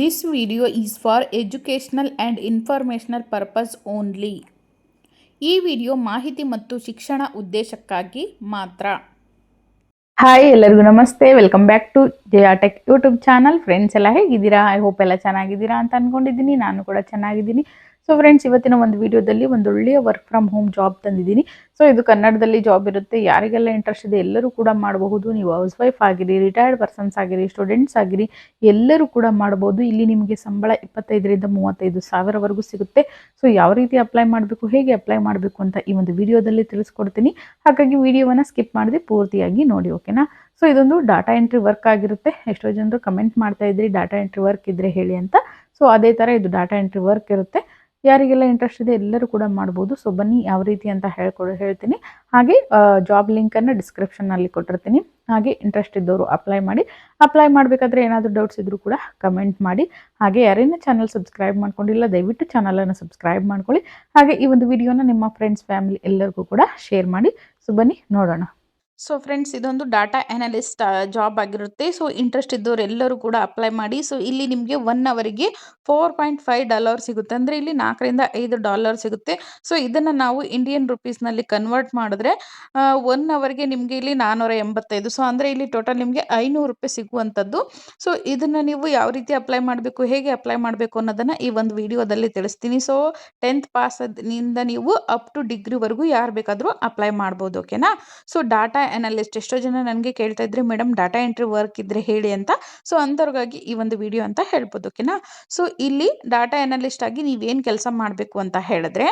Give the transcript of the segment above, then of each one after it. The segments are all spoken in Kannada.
This video is for educational and informational purpose only. ಈ ವಿಡಿಯೋ ಮಾಹಿತಿ ಮತ್ತು ಶಿಕ್ಷಣ ಉದ್ದೇಶಕ್ಕಾಗಿ ಮಾತ್ರ. ಹಾಯ್ ಎಲ್ಲರಿಗೂ ನಮಸ್ತೆ. Welcome back to J R tech YouTube channel friends ಎಲ್ಲ ಹೇಗಿದ್ದೀರಾ? ಐ ಹೋಪ್ ಎಲ್ಲ ಚೆನ್ನಾಗಿದ್ದೀರಾ ಅಂತ ಅನ್ಕೊಂಡಿದ್ದೀನಿ. ನಾನು ಕೂಡ ಚೆನ್ನಾಗಿದ್ದೀನಿ. ಸೊ ಫ್ರೆಂಡ್ಸ್ ಇವತ್ತಿನ ಒಂದು ವಿಡಿಯೋದಲ್ಲಿ ಒಂದು ಒಳ್ಳೆಯ ವರ್ಕ್ ಫ್ರಮ್ ಹೋಮ್ ಜಾಬ್ ತಂದಿದ್ದೀನಿ. ಸೊ ಇದು ಕನ್ನಡದಲ್ಲಿ ಜಾಬ್ ಇರುತ್ತೆ. ಯಾರಿಗೆಲ್ಲ ಇಂಟ್ರೆಸ್ಟ್ ಇದೆ, ಎಲ್ಲರೂ ಕೂಡ ಮಾಡಬಹುದು. ನೀವು ಹೌಸ್ ವೈಫ್ ಆಗಿರಿ ರಿಟೈರ್ಡ್ ಪರ್ಸನ್ಸ್ ಆಗಿರಿ ಸ್ಟೂಡೆಂಟ್ಸ್ ಆಗಿರಿ, ಎಲ್ಲರೂ ಕೂಡ ಮಾಡಬಹುದು. ಇಲ್ಲಿ ನಿಮಗೆ ಸಂಬಳ ಇಪ್ಪತ್ತೈದರಿಂದ ಮೂವತ್ತೈದು ಸಾವಿರವರೆಗೂ ಸಿಗುತ್ತೆ. ಸೊ ಯಾವ ರೀತಿ ಅಪ್ಲೈ ಮಾಡಬೇಕು, ಹೇಗೆ ಅಪ್ಲೈ ಮಾಡಬೇಕು ಅಂತ ಈ ಒಂದು ವಿಡಿಯೋದಲ್ಲಿ ತಿಳಿಸ್ಕೊಡ್ತೀನಿ. ಹಾಗಾಗಿ ವಿಡಿಯೋವನ್ನು ಸ್ಕಿಪ್ ಮಾಡದೆ ಪೂರ್ತಿಯಾಗಿ ನೋಡಿ ಓಕೆನಾ ಸೊ ಇದೊಂದು ಡಾಟಾ ಎಂಟ್ರಿ ವರ್ಕ್ ಆಗಿರುತ್ತೆ. ಎಷ್ಟೋ ಜನರು ಕಮೆಂಟ್ ಮಾಡ್ತಾ ಇದ್ರಿ ಡಾಟಾ ಎಂಟ್ರಿ ವರ್ಕ್ ಇದ್ರೆ ಹೇಳಿ ಅಂತ. ಸೊ ಅದೇ ಥರ ಇದು ಡಾಟಾ ಎಂಟ್ರಿ ವರ್ಕ್ ಇರುತ್ತೆ. ಯಾರಿಗೆಲ್ಲ ಇಂಟ್ರೆಸ್ಟ್ ಇದೆ ಎಲ್ಲರೂ ಕೂಡ ಮಾಡ್ಬೋದು. ಸೊ ಬನ್ನಿ ಯಾವ ರೀತಿ ಅಂತ ಹೇಳ್ಕೊಡು ಹೇಳ್ತೀನಿ. ಹಾಗೆ ಜಾಬ್ ಲಿಂಕನ್ನು ಡಿಸ್ಕ್ರಿಪ್ಷನ್ನಲ್ಲಿ ಕೊಟ್ಟಿರ್ತೀನಿ. ಹಾಗೆ ಇಂಟ್ರೆಸ್ಟ್ ಇದ್ದವರು ಅಪ್ಲೈ ಮಾಡಿ. ಅಪ್ಲೈ ಮಾಡಬೇಕಾದ್ರೆ ಏನಾದರೂ ಡೌಟ್ಸ್ ಇದ್ದರೂ ಕೂಡ ಕಮೆಂಟ್ ಮಾಡಿ. ಹಾಗೆ ಯಾರೇನು ಚಾನಲ್ ಸಬ್ಸ್ಕ್ರೈಬ್ ಮಾಡ್ಕೊಂಡಿಲ್ಲ, ದಯವಿಟ್ಟು ಚಾನಲನ್ನು ಸಬ್ಸ್ಕ್ರೈಬ್ ಮಾಡ್ಕೊಳ್ಳಿ. ಹಾಗೆ ಈ ಒಂದು ವಿಡಿಯೋನ ನಿಮ್ಮ ಫ್ರೆಂಡ್ಸ್ ಫ್ಯಾಮಿಲಿ ಎಲ್ಲರಿಗೂ ಕೂಡ ಶೇರ್ ಮಾಡಿ. ಸೊ ಬನ್ನಿ ನೋಡೋಣ. ಸೊ ಫ್ರೆಂಡ್ಸ್ ಇದೊಂದು ಡಾಟಾ ಅನಾಲಿಸ್ಟ್ ಜಾಬ್ ಆಗಿರುತ್ತೆ. ಸೊ ಇಂಟ್ರೆಸ್ಟ್ ಇದ್ದವರೆಲ್ಲರೂ ಕೂಡ ಅಪ್ಲೈ ಮಾಡಿ. ಸೊ ಇಲ್ಲಿ ನಿಮಗೆ ಒನ್ ಅವರಿಗೆ ಫೋರ್ ಪಾಯಿಂಟ್ ಫೈವ್ ಡಾಲರ್ ಸಿಗುತ್ತೆ. ಅಂದರೆ ಇಲ್ಲಿ ನಾಲ್ಕರಿಂದ ಐದು ಡಾಲರ್ ಸಿಗುತ್ತೆ. ಸೊ ಇದನ್ನು ನಾವು ಇಂಡಿಯನ್ ರುಪೀಸ್ನಲ್ಲಿ ಕನ್ವರ್ಟ್ ಮಾಡಿದ್ರೆ ಒನ್ ಅವರ್ಗೆ ನಿಮಗೆ ಇಲ್ಲಿ ನಾನ್ನೂರ ಎಂಬತ್ತೈದು. ಸೊ ಅಂದರೆ ಇಲ್ಲಿ ಟೋಟಲ್ ನಿಮಗೆ ಐನೂರು ರೂಪಾಯಿ ಸಿಗುವಂಥದ್ದು. ಸೊ ಇದನ್ನು ನೀವು ಯಾವ ರೀತಿ ಅಪ್ಲೈ ಮಾಡಬೇಕು, ಹೇಗೆ ಅಪ್ಲೈ ಮಾಡಬೇಕು ಅನ್ನೋದನ್ನು ಈ ಒಂದು ವಿಡಿಯೋದಲ್ಲಿ ತಿಳಿಸ್ತೀನಿ. ಸೊ ಟೆಂತ್ ಪಾಸದಿಂದ ನೀವು ಅಪ್ ಟು ಡಿಗ್ರಿವರೆಗೂ ಯಾರು ಬೇಕಾದರೂ ಅಪ್ಲೈ ಮಾಡ್ಬೋದು ಓಕೆನಾ ಸೊ ಡಾಟಾ ಅನಾಲಿಸ್ಟ್ ಎಷ್ಟೋ ಜನ ನನಗೆ ಕೇಳ್ತಾ ಇದ್ರೆ ಮೇಡಮ್ ಡಾಟಾ ಎಂಟ್ರಿ ವರ್ಕ್ ಇದ್ರೆ ಹೇಳಿ ಅಂತ. ಸೊ ಅಂಥವ್ರಿಗಾಗಿ ಈ ಒಂದು ವಿಡಿಯೋ ಅಂತ ಹೇಳ್ಬೋದು ಓಕೆನಾ ಸೊ ಇಲ್ಲಿ ಡಾಟಾ ಅನಾಲಿಸ್ಟ್ ಆಗಿ ನೀವೇನು ಕೆಲಸ ಮಾಡಬೇಕು ಅಂತ ಹೇಳಿದ್ರೆ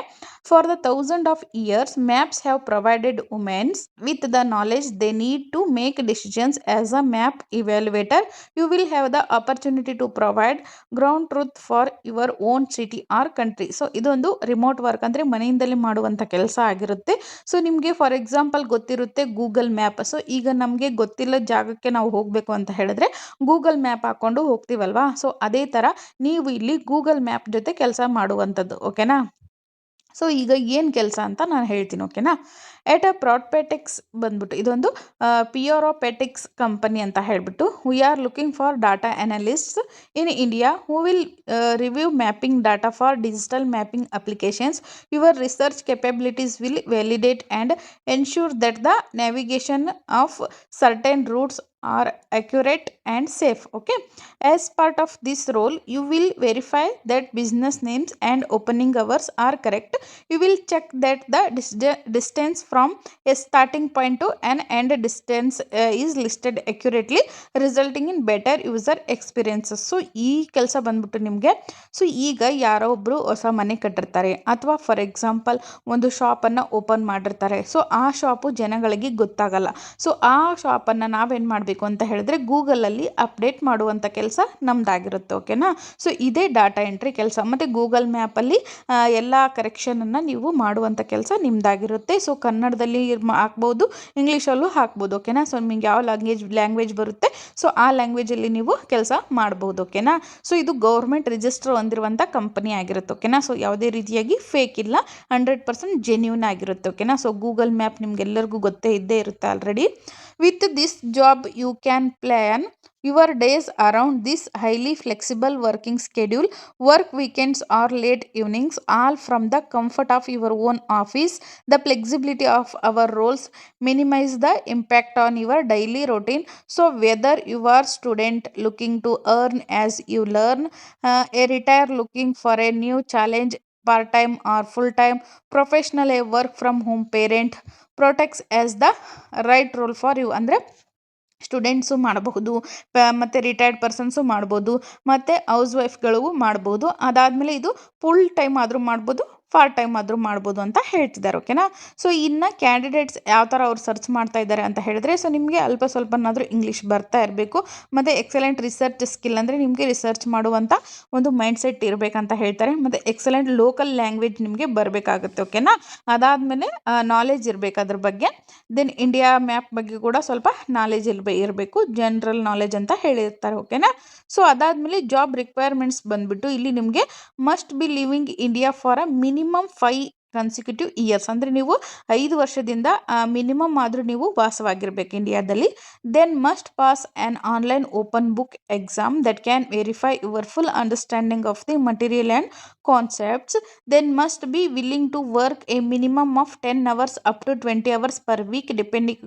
for the thousand of years maps have provided women's with the knowledge they need to make decisions as a map evaluator you will have the opportunity to provide ground truth for your own city or country so ಇದೊಂದು ರಿಮೋಟ್ ವರ್ಕ್ ಅಂದರೆ ಮನೆಯಿಂದಲೇ ಮಾಡುವಂಥ ಕೆಲಸ ಆಗಿರುತ್ತೆ. ಸೊ ನಿಮಗೆ ಫಾರ್ ಎಕ್ಸಾಂಪಲ್ ಗೊತ್ತಿರುತ್ತೆ ಗೂಗಲ್ ಮ್ಯಾಪ್ ಸೊ ಈಗ ನಮಗೆ ಗೊತ್ತಿಲ್ಲ ಜಾಗಕ್ಕೆ ನಾವು ಹೋಗಬೇಕು ಅಂತ ಹೇಳಿದ್ರೆ ಗೂಗಲ್ ಮ್ಯಾಪ್ ಹಾಕ್ಕೊಂಡು ಹೋಗ್ತೀವಲ್ವಾ? ಸೊ ಅದೇ ಥರ ನೀವು ಇಲ್ಲಿ ಗೂಗಲ್ ಮ್ಯಾಪ್ ಜೊತೆ ಕೆಲಸ ಮಾಡುವಂಥದ್ದು ಓಕೆನಾ ಸೊ ಈಗ ಏನು ಕೆಲಸ ಅಂತ ನಾನು ಹೇಳ್ತೀನಿ ಓಕೆನಾ ಎಟ್ ಅ ಪ್ರಾಟ್ಪೆಟಿಕ್ಸ್ ಬಂದ್ಬಿಟ್ಟು, ಇದೊಂದು ಪಿಯೋರೋಪೆಟಿಕ್ಸ್ ಕಂಪನಿ ಅಂತ ಹೇಳಿಬಿಟ್ಟು we are looking for data analyst in India who will review mapping data for digital mapping applications your research capabilities will validate and ensure that the navigation of certain routes are accurate and safe, okay? As part of this role, you will verify that business names and opening hours are correct. You will check that the dis distance from a starting point to an end distance uh, is listed accurately resulting in better user experiences. So ಈ ಕೆಲಸ ಬಂದ್ಬಿಟ್ಟು ನಿಮಗೆ ಸೊ ಈಗ ಯಾರೋ ಒಬ್ಬರು ಹೊಸ ಮನೆ ಕಟ್ಟಿರ್ತಾರೆ ಅಥವಾ ಫಾರ್ ಎಕ್ಸಾಂಪಲ್ ಒಂದು ಶಾಪನ್ನು ಓಪನ್ ಮಾಡಿರ್ತಾರೆ. ಸೊ ಆ ಶಾಪು ಜನಗಳಿಗೆ ಗೊತ್ತಾಗಲ್ಲ. ಸೊ ಆ ಶಾಪನ್ನು ನಾವೇನು ಮಾಡಬೇಕು ಅಂತ ಹೇಳಿದ್ರೆ ಗೂಗಲಲ್ಲಿ ಅಪ್ಡೇಟ್ ಮಾಡುವಂಥ ಕೆಲಸ ನಮ್ಮದಾಗಿರುತ್ತೆ ಓಕೆನಾ ಸೊ ಇದೇ ಡಾಟಾ ಎಂಟ್ರಿ ಕೆಲಸ. ಮತ್ತು ಗೂಗಲ್ ಮ್ಯಾಪಲ್ಲಿ ಎಲ್ಲ ಕರೆಕ್ಷನನ್ನು ನೀವು ಮಾಡುವಂಥ ಕೆಲಸ ನಿಮ್ಮದಾಗಿರುತ್ತೆ ಸೊ ಕನ್ನಡದಲ್ಲಿ ಹಾಕ್ಬೋದು ಇಂಗ್ಲೀಷಲ್ಲೂ ಹಾಕ್ಬೋದು ಓಕೆನಾ ಸೊ ನಿಮಗೆ ಯಾವ ಲ್ಯಾಂಗ್ವೇಜ್ ಲ್ಯಾಂಗ್ವೇಜ್ ಬರುತ್ತೆ ಸೊ ಆ ಲ್ಯಾಂಗ್ವೇಜಲ್ಲಿ ನೀವು ಕೆಲಸ ಮಾಡ್ಬೋದು ಓಕೆನಾ ಸೊ ಇದು ಗೌರ್ಮೆಂಟ್ ರಿಜಿಸ್ಟರ್ ಹೊಂದಿರುವಂಥ ಕಂಪನಿ ಆಗಿರುತ್ತೆ ಓಕೆನಾ ಸೊ ಯಾವುದೇ ರೀತಿಯಾಗಿ ಫೇಕ್ ಇಲ್ಲ ಹಂಡ್ರೆಡ್ ಪರ್ಸೆಂಟ್ ಜೆನ್ಯೂನ್ ಆಗಿರುತ್ತೆ ಓಕೆನಾ ಸೊ ಗೂಗಲ್ ಮ್ಯಾಪ್ ನಿಮಗೆಲ್ಲರಿಗೂ ಗೊತ್ತೇ ಇದ್ದೇ ಇರುತ್ತೆ already With this job, you can plan your days around this highly flexible working schedule, work weekends or late evenings, all from the comfort of your own office. The flexibility of our roles minimize the impact on your daily routine. So, whether you are student looking to earn as you learn, uh, a retire looking for a new challenge, time or full time professional a work from home parent protects as the right role for you ಅಂದರೆ ಸ್ಟೂಡೆಂಟ್ಸು ಮಾಡಬಹುದು ಮತ್ತು ರಿಟೈರ್ಡ್ ಪರ್ಸನ್ಸು ಮಾಡ್ಬೋದು ಮತ್ತು ಹೌಸ್ ವೈಫ್ಗಳಿಗೂ ಮಾಡ್ಬೋದು ಅದಾದಮೇಲೆ ಇದು ಫುಲ್ ಟೈಮ್ ಆದರೂ ಮಾಡ್ಬೋದು ಪಾರ್ಟ್ ಟೈಮ್ ಆದರೂ ಮಾಡ್ಬೋದು ಅಂತ ಹೇಳ್ತಿದ್ದಾರೆ ಓಕೆನಾ ಸೊ ಇನ್ನು ಕ್ಯಾಂಡಿಡೇಟ್ಸ್ ಯಾವ ಥರ ಅವ್ರು ಸರ್ಚ್ ಮಾಡ್ತಾ ಇದ್ದಾರೆ ಅಂತ ಹೇಳಿದ್ರೆ ಸೊ ನಿಮಗೆ ಅಲ್ಪ ಸ್ವಲ್ಪನಾದರೂ ಇಂಗ್ಲೀಷ್ ಬರ್ತಾ ಇರಬೇಕು, ಮತ್ತು ಎಕ್ಸಲೆಂಟ್ ರಿಸರ್ಚ್ ಸ್ಕಿಲ್ ಅಂದರೆ ನಿಮಗೆ ರಿಸರ್ಚ್ ಮಾಡುವಂಥ ಒಂದು ಮೈಂಡ್ ಸೆಟ್ ಇರಬೇಕಂತ ಹೇಳ್ತಾರೆ, ಮತ್ತು ಎಕ್ಸಲೆಂಟ್ ಲೋಕಲ್ ಲ್ಯಾಂಗ್ವೇಜ್ ನಿಮಗೆ ಬರಬೇಕಾಗುತ್ತೆ ಓಕೆನಾ ಅದಾದಮೇಲೆ ನಾಲೆಜ್ ಇರಬೇಕು ಅದ್ರ ಬಗ್ಗೆ ದೆನ್ ಇಂಡಿಯಾ ಮ್ಯಾಪ್ ಬಗ್ಗೆ ಕೂಡ ಸ್ವಲ್ಪ ನಾಲೆಜ್ ಇರಬೇ, ಇರಬೇಕು ಜನರಲ್ ನಾಲೆಜ್ ಅಂತ ಹೇಳಿರ್ತಾರೆ ಓಕೆನಾ ಸೊ ಅದಾದಮೇಲೆ ಜಾಬ್ ರಿಕ್ವೈರ್ಮೆಂಟ್ಸ್ ಬಂದುಬಿಟ್ಟು ಇಲ್ಲಿ ನಿಮಗೆ must be living India for a minimum five consecutive years ಅಂದರೆ ನೀವು ಐದು ವರ್ಷದಿಂದ ಮಿನಿಮಮ್ ಆದರೂ ನೀವು ವಾಸವಾಗಿರಬೇಕು ಇಂಡಿಯಾದಲ್ಲಿ then must pass an online open book exam that can verify your full understanding of the material and concepts then must be willing to work a minimum of ten hours up to twenty hours per week depending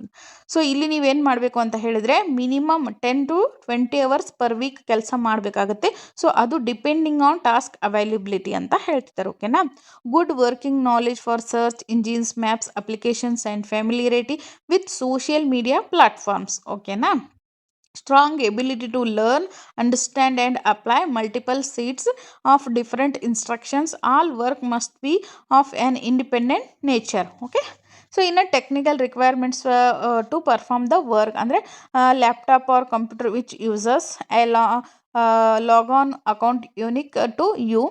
so ಇಲ್ಲಿ ನೀವೇನು ಮಾಡಬೇಕು ಅಂತ ಹೇಳಿದರೆ minimum ten to twenty hours per week ಕೆಲಸ ಮಾಡಬೇಕಾಗುತ್ತೆ. ಸೊ ಅದು ಡಿಪೆಂಡಿಂಗ್ ಆನ್ ಟಾಸ್ಕ್ ಅವೈಲಬಿಲಿಟಿ ಅಂತ ಹೇಳ್ತಿದ್ದಾರೆ ಓಕೆನಾ good working knowledge for search engines maps applications and familiarity with social media platforms ಓಕೆನಾ strong ability to learn understand and apply multiple seats of different instructions all work must be of an independent nature okay so in a technical requirements uh, uh, to perform the work andre uh, laptop or computer on account unique to you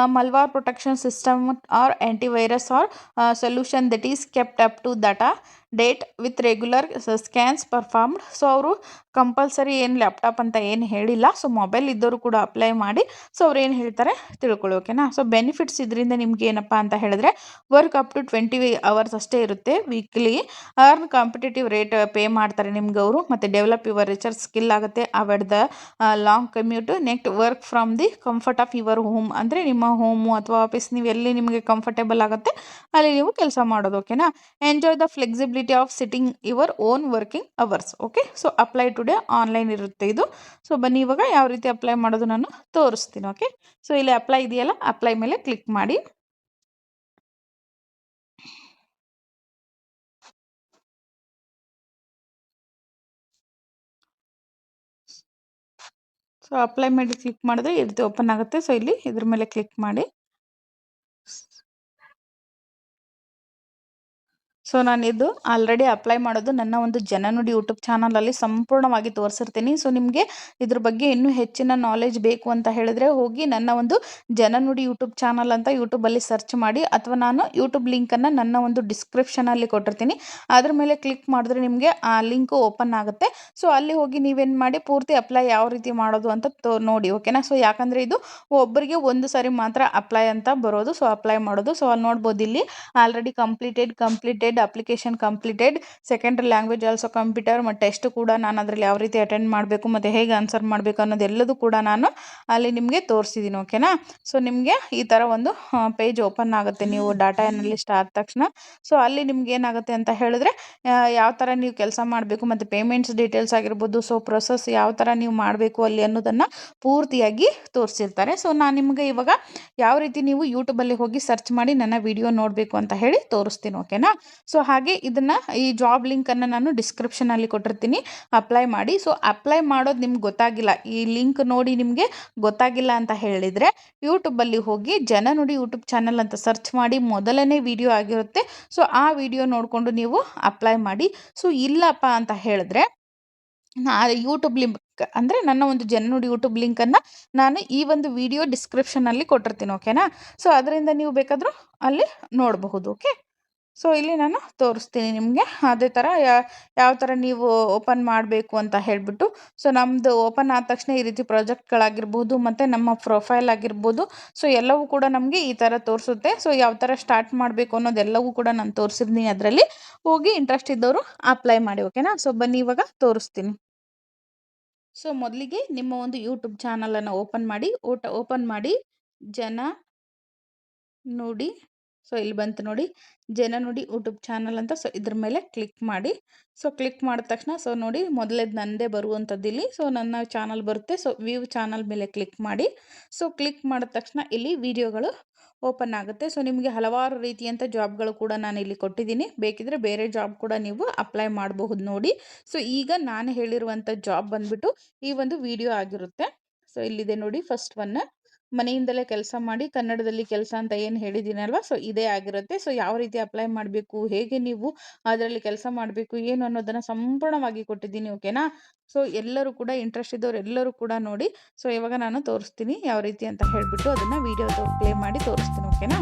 are malware protection system or antivirus or uh, solution that is kept up to date with regular scans performed so ಅವರು ಕಂಪಲ್ಸರಿ ಏನು ಲ್ಯಾಪ್ಟಾಪ್ ಅಂತ ಏನು ಹೇಳಿಲ್ಲ. ಸೊ ಮೊಬೈಲ್ ಇದ್ದವರು ಕೂಡ ಅಪ್ಲೈ ಮಾಡಿ. ಸೊ ಅವ್ರು ಏನು ಹೇಳ್ತಾರೆ ತಿಳ್ಕೊಳ್ಳೋಕೆನಾ ಸೊ ಬೆನಿಫಿಟ್ಸ್ ಇದರಿಂದ ನಿಮ್ಗೆ ಏನಪ್ಪ ಅಂತ ಹೇಳಿದ್ರೆ work up to twenty hours ಅಷ್ಟೇ ಇರುತ್ತೆ weekly earn competitive rate pay ಮಾಡ್ತಾರೆ ನಿಮ್ಗೆ ಅವರು. ಮತ್ತು ಡೆವಲಪ್ ಯುವರ್ ರಿಸರ್ಚ್ ಸ್ಕಿಲ್ ಆಗುತ್ತೆ. Avoid the long commute next work from the comfort of your home ಅಂದರೆ ನಿಮ್ಮ ಹೋಮು ಅಥವಾ ಆಫೀಸ್ ನೀವು ಎಲ್ಲಿ ನಿಮಗೆ ಕಂಫರ್ಟೇಬಲ್ ಆಗುತ್ತೆ ಅಲ್ಲಿ ನೀವು ಕೆಲಸ ಮಾಡೋದು ಓಕೆನಾ enjoy the flexibility of sitting your own working hours okay so apply today online ಇರುತ್ತೆ ಇದು. ಸೊ ಬನ್ನಿ, ಇವಾಗ ಯಾವ ರೀತಿ ಅಪ್ಲೈ ಮಾಡೋದು ನಾನು ತೋರಿಸ್ತೀನಿ ಓಕೆ ಸೊ ಇಲ್ಲಿ ಅಪ್ಲೈ ಇದೆಯಲ್ಲ ಅಪ್ಲೈ ಮೇಲೆ ಕ್ಲಿಕ್ ಮಾಡಿ. ಸೊ ಅಪ್ಲೈ ಮಾಡಿ ಕ್ಲಿಕ್ ಮಾಡಿದ್ರೆ ಇದು ಓಪನ್ ಆಗುತ್ತೆ. ಸೊ ಇಲ್ಲಿ ಇದ್ರ ಮೇಲೆ ಕ್ಲಿಕ್ ಮಾಡಿ. ಸೊ ನಾನು ಇದು ಆಲ್ರೆಡಿ ಅಪ್ಲೈ ಮಾಡೋದು ನನ್ನ ಒಂದು ಜನನುಡಿ ಯೂಟ್ಯೂಬ್ ಚಾನಲಲ್ಲಿ ಸಂಪೂರ್ಣವಾಗಿ ತೋರಿಸಿರ್ತೀನಿ. ಸೊ ನಿಮಗೆ ಇದ್ರ ಬಗ್ಗೆ ಇನ್ನೂ ಹೆಚ್ಚಿನ ನಾಲೆಜ್ ಬೇಕು ಅಂತ ಹೇಳಿದ್ರೆ ಹೋಗಿ ನನ್ನ ಒಂದು ಜನನುಡಿ ಯೂಟ್ಯೂಬ್ ಚಾನಲ್ ಅಂತ ಯೂಟ್ಯೂಬಲ್ಲಿ ಸರ್ಚ್ ಮಾಡಿ ಅಥವಾ ನಾನು ಯೂಟ್ಯೂಬ್ ಲಿಂಕನ್ನು ನನ್ನ ಒಂದು ಡಿಸ್ಕ್ರಿಪ್ಷನಲ್ಲಿ ಕೊಟ್ಟಿರ್ತೀನಿ. ಅದ್ರ ಮೇಲೆ ಕ್ಲಿಕ್ ಮಾಡಿದ್ರೆ ನಿಮಗೆ ಆ ಲಿಂಕು ಓಪನ್ ಆಗುತ್ತೆ. ಸೊ ಅಲ್ಲಿ ಹೋಗಿ ನೀವೇನು ಮಾಡಿ ಪೂರ್ತಿ ಅಪ್ಲೈ ಯಾವ ರೀತಿ ಮಾಡೋದು ಅಂತ ನೋಡಿ ಓಕೆನಾ ಸೊ ಯಾಕಂದರೆ ಇದು ಒಬ್ಬರಿಗೆ ಒಂದು ಸಾರಿ ಮಾತ್ರ ಅಪ್ಲೈ ಅಂತ ಬರೋದು. ಸೊ ಅಪ್ಲೈ ಮಾಡೋದು. ಸೊ ಅಲ್ಲಿ ನೋಡ್ಬೋದು ಇಲ್ಲಿ already completed completed application completed secondary language also computer ಮತ್ತು ಟೆಸ್ಟ್ ಕೂಡ ನಾನು ಅದರಲ್ಲಿ ಯಾವ ರೀತಿ ಅಟೆಂಡ್ ಮಾಡಬೇಕು ಮತ್ತು ಹೇಗೆ ಆನ್ಸರ್ ಮಾಡಬೇಕು ಅನ್ನೋದೆಲ್ಲದೂ ಕೂಡ ನಾನು ಅಲ್ಲಿ ನಿಮಗೆ ತೋರಿಸಿದ್ದೀನಿ ಓಕೆನಾ ಸೊ ನಿಮಗೆ ಈ ಥರ ಒಂದು ಪೇಜ್ ಓಪನ್ ಆಗುತ್ತೆ ನೀವು ಡಾಟಾ ಎನಲಿಸ್ಟ್ ಆದ ತಕ್ಷಣ. ಸೊ ಅಲ್ಲಿ ನಿಮ್ಗೆ ಏನಾಗುತ್ತೆ ಅಂತ ಹೇಳಿದ್ರೆ ಯಾವ ಥರ ನೀವು ಕೆಲಸ ಮಾಡಬೇಕು ಮತ್ತು ಪೇಮೆಂಟ್ಸ್ ಡೀಟೇಲ್ಸ್ ಆಗಿರ್ಬೋದು ಸೊ ಪ್ರೊಸೆಸ್ ಯಾವ ಥರ ನೀವು ಮಾಡಬೇಕು ಅಲ್ಲಿ ಅನ್ನೋದನ್ನು ಪೂರ್ತಿಯಾಗಿ ತೋರಿಸಿರ್ತಾರೆ. ಸೊ ನಾನು ನಿಮಗೆ ಇವಾಗ ಯಾವ ರೀತಿ ನೀವು ಯೂಟ್ಯೂಬಲ್ಲಿ ಹೋಗಿ ಸರ್ಚ್ ಮಾಡಿ ನನ್ನ ವಿಡಿಯೋ ನೋಡಬೇಕು ಅಂತ ಹೇಳಿ ತೋರಿಸ್ತೀನಿ ಓಕೆನಾ ಸೊ ಹಾಗೆ ಇದನ್ನು ಈ ಜಾಬ್ ಲಿಂಕನ್ನು ನಾನು ಡಿಸ್ಕ್ರಿಪ್ಷನಲ್ಲಿ ಕೊಟ್ಟಿರ್ತೀನಿ. ಅಪ್ಲೈ ಮಾಡಿ. ಸೊ ಅಪ್ಲೈ ಮಾಡೋದು ನಿಮ್ಗೆ ಗೊತ್ತಾಗಿಲ್ಲ. ಈ ಲಿಂಕ್ ನೋಡಿ ನಿಮಗೆ ಗೊತ್ತಾಗಿಲ್ಲ ಅಂತ ಹೇಳಿದರೆ ಯೂಟ್ಯೂಬಲ್ಲಿ ಹೋಗಿ ಜನ ನೋಡಿ ಯೂಟ್ಯೂಬ್ ಚಾನಲ್ ಅಂತ ಸರ್ಚ್ ಮಾಡಿ ಮೊದಲನೇ ವಿಡಿಯೋ ಆಗಿರುತ್ತೆ. ಸೊ ಆ ವಿಡಿಯೋ ನೋಡಿಕೊಂಡು ನೀವು ಅಪ್ಲೈ ಮಾಡಿ. ಸೊ ಇಲ್ಲಪ್ಪ ಅಂತ ಹೇಳಿದ್ರೆ ಯೂಟ್ಯೂಬ್ ಲಿಂಕ್ ಅಂದರೆ ನನ್ನ ಒಂದು ಜನನುಡಿ ಯೂಟ್ಯೂಬ್ ಲಿಂಕನ್ನು ನಾನು ಈ ಒಂದು ವಿಡಿಯೋ ಡಿಸ್ಕ್ರಿಪ್ಷನಲ್ಲಿ ಕೊಟ್ಟಿರ್ತೀನಿ ಓಕೆನಾ ಸೊ ಅದರಿಂದ ನೀವು ಬೇಕಾದರೂ ಅಲ್ಲಿ ನೋಡಬಹುದು ಓಕೆ ಸೊ, ಇಲ್ಲಿ ನಾನು ತೋರಿಸ್ತೀನಿ ನಿಮಗೆ. ಅದೇ ಥರ ಯಾವ ಥರ ನೀವು ಓಪನ್ ಮಾಡಬೇಕು ಅಂತ ಹೇಳಿಬಿಟ್ಟು. ಸೊ ನಮ್ಮದು ಓಪನ್ ಆದ ತಕ್ಷಣ ಈ ರೀತಿ ಪ್ರಾಜೆಕ್ಟ್ಗಳಾಗಿರ್ಬೋದು, ಮತ್ತು ನಮ್ಮ ಪ್ರೊಫೈಲ್ ಆಗಿರ್ಬೋದು. ಸೊ, ಎಲ್ಲವೂ ಕೂಡ ನಮಗೆ ಈ ಥರ ತೋರಿಸುತ್ತೆ. ಸೊ, ಯಾವ ಥರ ಸ್ಟಾರ್ಟ್ ಮಾಡಬೇಕು ಅನ್ನೋದೆಲ್ಲವೂ ಕೂಡ ನಾನು ತೋರಿಸಿದ್ದೀನಿ ಅದರಲ್ಲಿ. ಹೋಗಿ ಇಂಟ್ರೆಸ್ಟ್ ಇದ್ದವರು ಅಪ್ಲೈ ಮಾಡಿ, ಓಕೆನಾ? ಸೊ, ಬನ್ನಿ ಇವಾಗ ತೋರಿಸ್ತೀನಿ. ಸೊ, ಮೊದಲಿಗೆ ನಿಮ್ಮ ಒಂದು ಯೂಟ್ಯೂಬ್ ಚಾನಲನ್ನು ಓಪನ್ ಮಾಡಿ ಓಟ ಓಪನ್ ಮಾಡಿ, ಜನ ನುಡಿ ಸೊ, ಇಲ್ಲಿ ಬಂತು ನೋಡಿ, ಜನ ನೋಡಿ ಯೂಟ್ಯೂಬ್ ಚಾನಲ್ ಅಂತ ಸೊ, ಇದ್ರ ಮೇಲೆ ಕ್ಲಿಕ್ ಮಾಡಿ. ಸೊ, ಕ್ಲಿಕ್ ಮಾಡಿದ ತಕ್ಷಣ ಸೊ, ನೋಡಿ ಮೊದಲೇದು ನನ್ನದೇ ಬರುವಂಥದ್ದು ಇಲ್ಲಿ. ಸೊ, ನನ್ನ ಚಾನಲ್ ಬರುತ್ತೆ. ಸೊ, ವ್ಯೂ ಚಾನಲ್ ಮೇಲೆ ಕ್ಲಿಕ್ ಮಾಡಿ. ಸೊ, ಕ್ಲಿಕ್ ಮಾಡಿದ ತಕ್ಷಣ ಇಲ್ಲಿ ವಿಡಿಯೋಗಳು ಓಪನ್ ಆಗುತ್ತೆ. ಸೊ, ನಿಮಗೆ ಹಲವಾರು ರೀತಿಯಂಥ ಜಾಬ್ಗಳು ಕೂಡ ನಾನು ಇಲ್ಲಿ ಕೊಟ್ಟಿದ್ದೀನಿ. ಬೇಕಿದ್ರೆ ಬೇರೆ ಜಾಬ್ ಕೂಡ ನೀವು ಅಪ್ಲೈ ಮಾಡಬಹುದು ನೋಡಿ. ಸೊ, ಈಗ ನಾನು ಹೇಳಿರುವಂಥ ಜಾಬ್ ಬಂದ್ಬಿಟ್ಟು ಈ ಒಂದು ವಿಡಿಯೋ ಆಗಿರುತ್ತೆ. ಸೊ, ಇಲ್ಲಿದೆ ನೋಡಿ ಫಸ್ಟ್ ಒನ್. ಮನೆಯಿಂದಲೇ ಕೆಲಸ ಮಾಡಿ ಕನ್ನಡದಲ್ಲಿ ಕೆಲಸ ಅಂತ ಏನು ಹೇಳಿದ್ದೀನಲ್ವಾ? ಸೊ ಇದೇ ಆಗಿರುತ್ತೆ. ಸೊ ಯಾವ ರೀತಿ ಅಪ್ಲೈ ಮಾಡಬೇಕು? ಹೇಗೆ ನೀವು ಅದರಲ್ಲಿ ಕೆಲಸ ಮಾಡಬೇಕು? ಏನು ಅನ್ನೋದನ್ನು ಸಂಪೂರ್ಣವಾಗಿ ಕೊಟ್ಟಿದ್ದೀನಿ ಓಕೆನಾ ಸೊ ಎಲ್ಲರೂ ಕೂಡ ಇಂಟ್ರೆಸ್ಟ್ ಇದ್ದವ್ರು ಎಲ್ಲರೂ ಕೂಡ ನೋಡಿ. ಸೊ ಇವಾಗ ನಾನು ತೋರಿಸ್ತೀನಿ ಯಾವ ರೀತಿ ಅಂತ ಹೇಳಿಬಿಟ್ಟು ಅದನ್ನು ವೀಡಿಯೋ ಪ್ಲೇ ಮಾಡಿ ತೋರಿಸ್ತೀನಿ ಓಕೆನಾ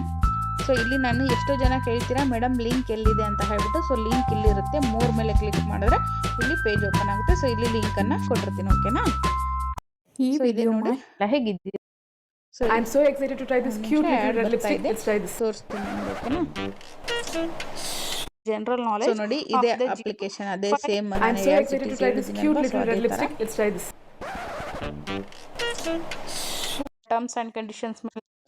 ಸೊ ಇಲ್ಲಿ ನಾನು ಎಷ್ಟೋ ಜನ ಕೇಳ್ತೀರಾ ಮೇಡಮ್ ಲಿಂಕ್ ಎಲ್ಲಿದೆ? ಅಂತ ಹೇಳ್ಬಿಟ್ಟು. ಸೊ ಲಿಂಕ್ ಇಲ್ಲಿರುತ್ತೆ. ಮೂರ್ ಮೇಲೆ ಕ್ಲಿಕ್ ಮಾಡಿದ್ರೆ ಇಲ್ಲಿ ಪೇಜ್ ಓಪನ್ ಆಗುತ್ತೆ. ಸೊ ಇಲ್ಲಿ ಲಿಂಕನ್ನು ಕೊಟ್ಟಿರ್ತೀನಿ ಓಕೆನಾ ಈ ವಿಡಿಯೋ ನೋಡಿ. ಹೇಗಿದ್ದೀರಿ? So I'm so excited to try this cute little red lipstick. Let's try this. ತೋರಿಸ್ತೀನಿ ನಿಮ್ಗೆ, ಓಕೆನಾ ಜನರಲ್ ಸೊ ನಾಲೆಜ್ ನೋಡಿ ಇದೇ ಅಪ್ಲಿಕೇಶನ್ ಅದೇ same I'm so excited to try this cute little red lipstick. Let's try this. Terms and conditions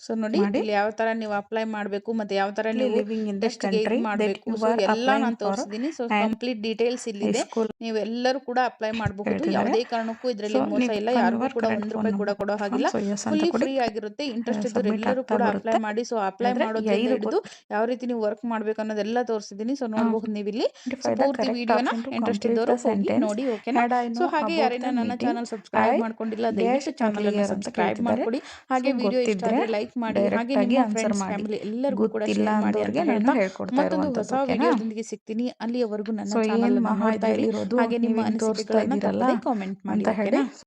so ನೋಡಿ ಇಲ್ಲಿ ಯಾವ ತರ ನೀವು ಅಪ್ಲೈ ಮಾಡಬೇಕು ಮತ್ತೆ ಯಾವ ತರ ನೀವು ಟೆಸ್ಟ್ that ಮಾಡಬೇಕು. ಎಲ್ಲ ನಾನು ತೋರಿಸಿದೀನಿ ತೋರಿಸಿದ್ದೀನಿ. ಸೊ ಕಂಪ್ಲೀಟ್ ಡೀಟೇಲ್ಸ್ ಇಲ್ಲಿದೆ. ನೀವು ಎಲ್ಲರೂ ಕೂಡ ಅಪ್ಲೈ ಮಾಡಬಹುದು ಯಾವುದೇ ಕಾರಣಕ್ಕೂ ಇದರಲ್ಲಿ ಮೋಸ ಇಲ್ಲ. ಯಾರಿಗೂ ಕೂಡ ಒಂದು ರೂಪಾಯಿ ಕೂಡ ಕೊಡೋ ಹಾಗಿಲ್ಲ. ಫುಲ್ಲಿ ಫ್ರೀ ಆಗಿರುತ್ತೆ. ಇಂಟ್ರೆಸ್ಟ್ ಇದ್ದವರು ಎಲ್ಲರೂ ಕೂಡ ಅಪ್ಲೈ ಮಾಡಿ. ಸೊ ಅಪ್ಲೈ ಮಾಡೋದು ಹಿಡಿದು ಯಾವ ರೀತಿ ನೀವು ವರ್ಕ್ ಮಾಡಬೇಕು ಅನ್ನೋದೆಲ್ಲ ತೋರಿಸಿದೀನಿ ಸೊ ನೋಡಬಹುದು ನೀವು ಇಲ್ಲಿ. ಪೂರ್ತಿ ವಿಡಿಯೋನ ಇಂಟ್ರೆಸ್ಟ್ ಇದ್ದವರು ಹೋಗಿ ನೋಡಿ ಓಕೆನಾ ಸೊ ಹಾಗೆ ಯಾರೇನ ನನ್ನ ಚಾನೆಲ್ ಸಬ್ಸ್ಕ್ರೈಬ್ ಮಾಡ್ಕೊಂಡಿಲ್ಲ ದಯವಿಟ್ಟು ಚಾನಲ್ ಅನ್ನು ಸಬ್ಸ್ಕ್ರೈಬ್. ಮಾಡ್ಕೊಡಿ. ಹಾಗೆ ವಿಡಿಯೋ ಇಷ್ಟ ಲೈಕ್ ಲೈಕ್ ಮಾಡಿ ಹಾಗೆ ನಿಮ್ಮ ಫ್ರೆಂಡ್ಸ್ ಮಾಡಿ. ಫ್ಯಾಮಿಲಿ ಎಲ್ಲರಿಗೂ ಕೂಡ ಶೇರ್ ಮಾಡಿ ಅಂತ ಹೇಳ್ತಾ ಮತ್ತೊಂದು ಹೊಸ ವಿಡಿಯೋದೊಂದಿಗೆ ಸಿಗ್ತೀನಿ. ಅಲ್ಲಿಯವರೆಗೂ ನನ್ನ ಚಾನೆಲ್ ನೋಡ್ತಾ ಇರಿ. ಹಾಗೆ ನಿಮ್ಮ ಅನಿಸಿಕೆಗಳನ್ನ ಕಾಮೆಂಟ್ ಮಾಡಿ ಅಂತ ಹೇಳಿ.